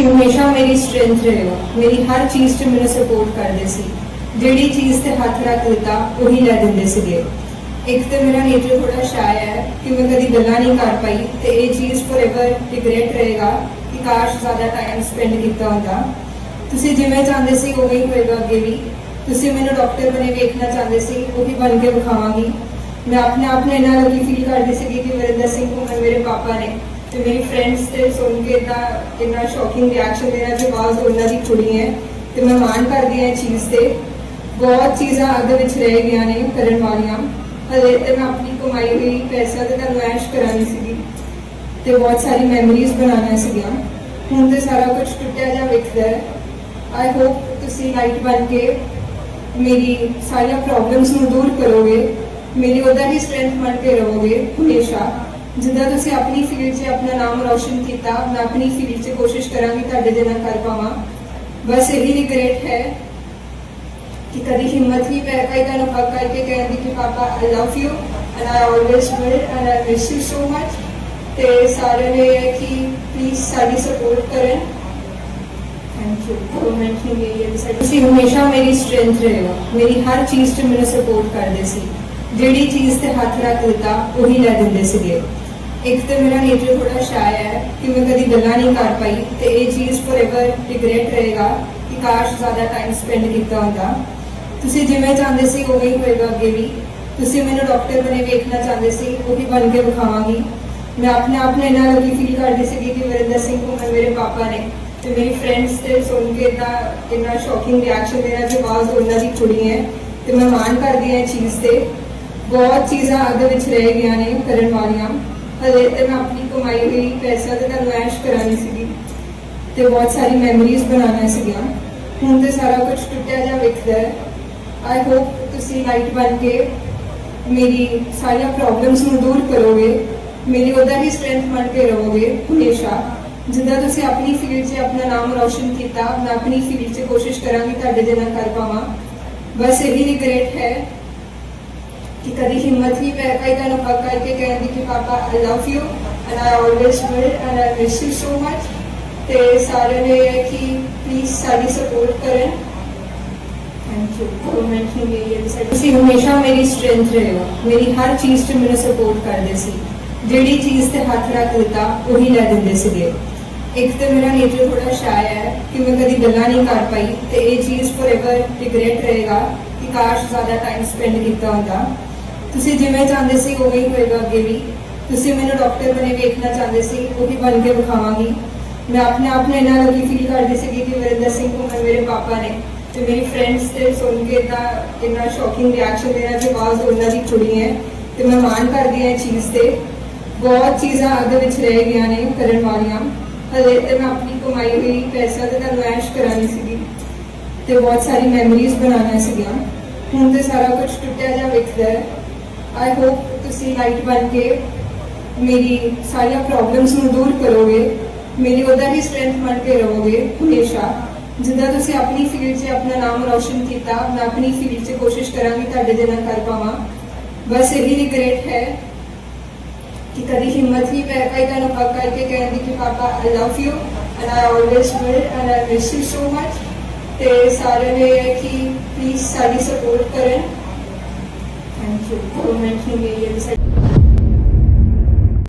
ਤੁਸੀਂ ਹਮੇਸ਼ਾ ਮੇਰੀ ਸਟਰੈਂਥ ਰਹੇ ਹੋ। ਮੇਰੀ ਹਰ ਚੀਜ਼ 'ਚ ਮੈਨੂੰ ਸਪੋਰਟ ਕਰਦੇ ਸੀ। ਜਿਹੜੀ ਚੀਜ਼ ਤੇ ਹੱਥ ਰੱਖ ਦਿੱਤਾ, ਉਹੀ ਲੈ ਦਿੰਦੇ ਸੀਗੇ। ਇੱਕ ਤੇ ਮੇਰਾ ਨੇਚਰ ਥੋੜਾ ਸ਼ਾਇ ਹੈ ਕਿ ਮੈਂ ਕਦੀ ਗੱਲਾਂ ਨਹੀਂ ਕਰ ਪਾਈ ਤੇ ਇਹ ਚੀਜ਼ ਫੋਰਐਵਰ ਰਿਗਰੈਟ ਰਹੇਗਾ ਕਿ ਕਾਸ਼ ਜ਼ਿਆਦਾ ਟਾਈਮ ਸਪੈਂਡ ਕੀਤਾ ਹੁੰਦਾ। ਤੁਸੀਂ ਜਿਵੇਂ ਚਾਹੁੰਦੇ ਸੀ, ਉਵੇਂ ਹੀ ਹੋਏਗਾ ਅੱਗੇ ਵੀ। ਤੁਸੀਂ ਮੈਨੂੰ ਡਾਕਟਰ ਬਣੇ ਵੇਖਣਾ ਚਾਹੁੰਦੇ ਸੀ, ਉਹ ਵੀ ਬਣ ਕੇ ਵਿਖਾਵਾਂਗੀ। ਮੈਂ ਆਪਣੇ ਆਪ ਨੂੰ ਇੰਨਾ ਲੱਗੀ ਫੀਲ ਕਰਦੀ ਸੀ ਕਿ ਵਰਿੰਦਰ ਸਿੰਘ ਘੁੰਮਣ ਮੇਰੇ ਪਾਪਾ ਨੇ। ਤੇ ਮੇਰੀ ਫਰੈਂਡਸ ਤੇ ਸੁਣ ਕੇ ਇੰਨਾ ਇੰਨਾ ਸ਼ੌਕਿੰਗ ਰਿਐਕਸ਼ਨ ਮੇਰਾ ਕਿ ਬਾਜ਼ ਉਹਨਾਂ ਦੀ ਕੁੜੀ ਹੈ ਤੇ ਮੈਂ ਮਾਣ ਕਰਦੀ ਹਾਂ ਇਹ ਚੀਜ਼ ਤੇ। ਬਹੁਤ ਚੀਜ਼ਾਂ ਅੱਗੇ ਵਿੱਚ ਰਹਿ ਗਈਆਂ ਨੇ ਕਰਨ ਵਾਲੀਆਂ। ਹਲੇ ਤੇ ਮੈਂ ਆਪਣੀ ਕਮਾਈ ਹੋਈ ਪੈਸਾ ਤੇ ਤੁਹਾਨੂੰ ਐਸ਼ ਕਰਾਉਣੀ ਸੀਗੀ ਤੇ ਬਹੁਤ ਸਾਰੀ ਮੈਮਰੀਜ਼ ਬਣਾਉਣੀਆਂ ਸੀਗੀਆਂ। ਹੁਣ ਤੇ ਸਾਰਾ ਕੁਝ ਟੁੱਟਿਆ ਜਿਹਾ ਵਿਖਦਾ ਹੈ। ਆਈ ਹੋਪ ਤੁਸੀਂ ਲਾਈਟ ਬਣ ਕੇ ਮੇਰੀ ਸਾਰੀਆਂ ਪ੍ਰੋਬਲਮਸ ਨੂੰ ਦੂਰ ਕਰੋਗੇ। ਮੇਰੀ ਉਹਦਾ ਹੀ ਸਟਰੈਂਥ ਬਣ ਕੇ ਰਹੋਗੇ ਹਮੇਸ਼ਾ। ਜਿੱਦਾਂ ਤੁਸੀਂ ਆਪਣੀ ਫੀਲਡ 'ਚ ਆਪਣਾ ਨਾਮ ਰੌਸ਼ਨ ਕੀਤਾ, ਮੈਂ ਆਪਣੀ ਫੀਲਡ 'ਚ ਕੋਸ਼ਿਸ਼ ਕਰਾਂਗੀ ਤੁਹਾਡੇ ਜਿਹਾ ਕਰ ਪਾਵਾਂ। ਬਸ ਇਹੀ ਰਿਗਰੇਟ ਹੈ ਕਿ ਕਦੀ ਹਿੰਮਤ ਨਹੀਂ ਪੈ ਪਾਈ ਤੁਹਾਨੂੰ ਹੱਕ ਕਰਕੇ ਕਹਿਣ ਕਿ ਪਾਪਾ I love you and I always will and I miss you so much ਤੇ ਸਾਰਿਆਂ ਨੇ ਇਹ ਕਿ ਪਲੀਜ਼ ਸਾਡੀ ਸਪੋਰਟ ਕਰਨ। ਥੈਂਕ ਯੂ ਗਵਰਨਮੈਂਟ ਨੇ ਮੇਰੀ ਇਹ decide- ਤੁਸੀਂ ਹਮੇਸ਼ਾ ਮੇਰੀ ਸਟਰੈਂਥ ਰਹੇ ਹੋ ਮੇਰੀ ਹਰ ਚੀਜ਼ 'ਚ ਮੈਨੂੰ ਸਪੋਰਟ ਕਰਦੇ ਸੀ। ਜਿਹੜੀ ਚੀਜ਼ ਤੇ ਹੱਥ ਰੱਖ ਦਿੱਤਾ, ਉਹੀ ਲੈ ਦਿੰਦੇ ਸੀਗੇ। ਇੱਕ ਤੇ ਮੇਰਾ ਨੇਚਰ ਥੋੜਾ ਸ਼ਾਇ ਹੈ ਕਿ ਮੈਂ ਕਦੀ ਗੱਲਾਂ ਨਹੀਂ ਕਰ ਪਾਈ ਤੇ ਇਹ ਚੀਜ਼ ਫੋਰਐਵਰ ਰਿਗਰੈਟ ਰਹੇਗਾ ਕਿ ਕਾਸ਼ ਜ਼ਿਆਦਾ ਟਾਈਮ ਸਪੈਂਡ ਕੀਤਾ ਹੁੰਦਾ। ਤੁਸੀਂ ਜਿਵੇਂ ਚਾਹੁੰਦੇ ਸੀ ਉਵੇਂ ਹੀ ਹੋਏਗਾ ਅੱਗੇ ਵੀ। ਤੁਸੀਂ ਮੈਨੂੰ ਡਾਕਟਰ ਬਣੇ ਵੇਖਣਾ ਚਾਹੁੰਦੇ ਸੀ, ਉਹ ਵੀ ਬਣ ਕੇ ਵਿਖਾਵਾਂਗੀ। ਮੈਂ ਆਪਣੇ ਆਪ ਨੂੰ ਇੰਨਾ ਲੱਗੀ ਫੀਲ ਕਰਦੀ ਸੀ ਕਿ ਵਰਿੰਦਰ ਸਿੰਘ ਘੁੰਮਣ ਮੇਰੇ ਪਾਪਾ ਨੇ ਤੇ ਮੇਰੀ ਫਰੈਂਡਸ ਤੇ ਸੁਣ ਕੇ ਇੰਨਾ ਇੰਨਾ ਸ਼ੌਕਿੰਗ ਰਿਐਕਸ਼ਨ ਮੇਰਾ ਕਿ ਬਾਜ਼ ਉਹਨਾਂ ਦੀ ਕੁੜੀ ਹੈ ਤੇ ਮੈਂ ਮਾਣ ਕਰਦੀ ਹਾਂ ਇਹ ਚੀਜ਼ ਤੇ। ਬਹੁਤ ਚੀਜ਼ਾਂ ਅੱਗੇ ਵਿੱਚ ਰਹਿ ਗਈਆਂ ਨੇ ਕਰਨ ਵਾਲੀਆਂ। ਹਲੇ ਤੇ ਮੈਂ ਆਪਣੀ ਕਮਾਈ ਹੋਈ ਪੈਸਾ ਤੇ ਤੁਹਾਨੂੰ ਐਸ਼ ਕਰਾਉਣੀ ਸੀਗੀ ਤੇ ਬਹੁਤ ਸਾਰੀ ਮੈਮਰੀਜ਼ ਬਣਾਉਣਾ ਸੀਗੀਆਂ। ਹੁਣ ਤੇ ਸਾਰਾ ਕੁਝ ਟੁੱਟਿਆ ਜਾ ਵਿਖਦਾ ਹੈ। ਆਈ ਹੋਪ ਤੁਸੀਂ ਲਾਈਟ ਬਣ ਕੇ ਮੇਰੀ ਸਾਰੀਆਂ ਪ੍ਰੋਬਲਮਸ ਨੂੰ ਦੂਰ ਕਰੋਗੇ। ਮੇਰੀ ਉਹਦਾ ਹੀ ਸਟਰੈਂਥ ਬਣ ਕੇ ਰਹੋਗੇ ਹਮੇਸ਼ਾ। ਜਿੱਦਾਂ ਤੁਸੀਂ ਆਪਣੀ ਫੀਲਡ 'ਚ ਆਪਣਾ ਨਾਮ ਰੌਸ਼ਨ ਕੀਤਾ, ਮੈਂ ਆਪਣੀ ਫੀਲਡ 'ਚ ਕੋਸ਼ਿਸ਼ ਕਰਾਂਗੀ ਤੁਹਾਡੇ ਜਿਹਾ ਕਰ ਪਾਵਾਂ। ਬਸ ਇਹੀ ਰਿਗਰੇਟ ਹੈ ਕਿ ਕਦੀ ਹਿੰਮਤ ਨਹੀਂ ਪੈ ਪਾਈ, ਤੁਹਾਨੂੰ ਹੱਕ ਕਰਕੇ ਕਹਿਣ ਦੀ ਕਿ ਪਾਪਾ I love you and I always will and I miss you so much ਤੇ ਸਾਰਿਆਂ ਨੇ ਇਹ ਹੈ ਕਿ ਪਲੀਜ਼ ਸਾਡੀ ਸਪੋਰਟ ਕਰਨ। ਥੈਂਕ ਯੂ ਤੁਸੀਂ ਹਮੇਸ਼ਾ ਮੇਰੀ ਸਟਰੈਂਥ ਰਹੇ ਹੋ। ਮੇਰੀ ਹਰ ਚੀਜ਼ 'ਚ ਮੈਨੂੰ ਸਪੋਰਟ ਕਰਦੇ ਸੀ। ਜਿਹੜੀ ਚੀਜ਼ ਤੇ ਹੱਥ ਰੱਖ ਦਿੱਤਾ ਉਹੀ ਲੈ ਦਿੰਦੇ ਸੀਗੇ। ਇੱਕ ਤੇ ਮੇਰਾ ਨੇਚਰ ਥੋੜਾ ਸ਼ਾਇ ਹੈ ਕਿ ਮੈਂ ਕਦੀ ਗੱਲਾਂ ਨਹੀਂ ਕਰ ਪਾਈ ਤੇ ਇਹ ਚੀਜ਼ ਫੋਰਐਵਰ ਰਿਗਰੈਟ ਰਹੇਗਾ ਕਿ ਕਾਸ਼ ਜ਼ਿਆਦਾ ਟਾਈਮ ਸਪੈਂਡ ਕੀਤਾ ਹੁੰਦਾ। ਤੁਸੀਂ ਜਿਵੇਂ ਚਾਹੁੰਦੇ ਸੀ ਉਵੇਂ ਹੀ ਹੋਏਗਾ ਅੱਗੇ ਵੀ। ਤੁਸੀਂ ਮੈਨੂੰ ਡਾਕਟਰ ਬਣੇ ਵੇਖਣਾ ਚਾਹੁੰਦੇ ਸੀ, ਉਹ ਵੀ ਬਣ ਕੇ ਵਿਖਾਵਾਂਗੀ। ਮੈਂ ਆਪਣੇ ਆਪ ਨੂੰ ਇੰਨਾ ਲੱਗੀ ਫੀਲ ਕਰਦੀ ਸੀ ਕਿ ਵਰਿੰਦਰ ਸਿੰਘ ਘੁੰਮਣ ਮੇਰੇ ਪਾਪਾ ਨੇ ਤੇ ਮੇਰੀ ਫਰੈਂਡਸ ਤੇ ਸੁਣ ਕੇ ਇੰਨਾ ਇੰਨਾ ਸ਼ੌਕਿੰਗ ਰਿਐਕਸ਼ਨ ਮੇਰਾ ਕਿ ਬਾਜ਼ ਉਹਨਾਂ ਦੀ ਕੁੜੀ ਹੈ। ਤੇ ਮੈਂ ਮਾਣ ਕਰਦੀ ਹਾਂ ਇਹ ਚੀਜ਼ ਤੇ। ਬਹੁਤ ਚੀਜ਼ਾਂ ਅੱਗੇ ਵਿੱਚ ਰਹਿ ਗਈਆਂ ਨੇ ਕਰਨ ਵਾਲੀਆਂ। ਹਲੇ ਤੇ ਮੈਂ ਆਪਣੀ ਕਮਾਈ ਹੋਈ ਪੈਸਾ ਤੇ ਨਾਲ ਐਸ਼ ਕਰਾਉਣੀ ਸੀਗੀ। ਤੇ ਬਹੁਤ ਸਾਰੀ ਮੈਮਰੀਜ਼ ਬਣਾਉਣੀਆਂ ਸੀਗੀਆਂ। ਹੁਣ ਤੇ ਸਾਰਾ ਕੁਝ ਟੁੱਟਿਆ ਜਾ ਵਿਖਦਾ ਹੈ। ਆਈ ਹੋਪ ਤੁਸੀਂ ਲਾਈਟ ਬਣ ਕੇ ਮੇਰੀ ਸਾਰੀਆਂ ਪ੍ਰੋਬਲਮਸ ਨੂੰ ਦੂਰ ਕਰੋਗੇ। ਮੇਰੀ ਉਹਦਾ ਹੀ ਸਟਰੈਂਥ ਬਣ ਕੇ ਰਹੋਗੇ ਹਮੇਸ਼ਾ। ਜਿੱਦਾਂ ਤੁਸੀਂ ਆਪਣੀ ਫੀਲਡ 'ਚ ਆਪਣਾ ਨਾਮ ਰੌਸ਼ਨ ਕੀਤਾ, ਮੈਂ ਆਪਣੀ ਫੀਲਡ 'ਚ ਕੋਸ਼ਿਸ਼ ਕਰਾਂਗੀ ਤੁਹਾਡੇ ਜਿਹਾ ਕਰ ਪਾਵਾਂ। ਬਸ ਇਹੀ ਰਿਗਰੈਟ ਹੈ ਕਿ ਕਦੀ ਹਿੰਮਤ ਨਹੀਂ ਪੈ ਪਾਈ ਤੁਹਾਨੂੰ ਹੱਕ ਕਰਕੇ ਕਹਿਣ ਦੀ ਕਿ ਪਾਪਾ I love you and I always will and I miss you so much ਤੇ ਸਾਰਿਆਂ ਨੇ ਇਹ ਹੈ ਕਿ ਪਲੀਜ਼ ਸਾਡੀ ਸਪੋਰਟ ਕਰਨ। Thank you. For making me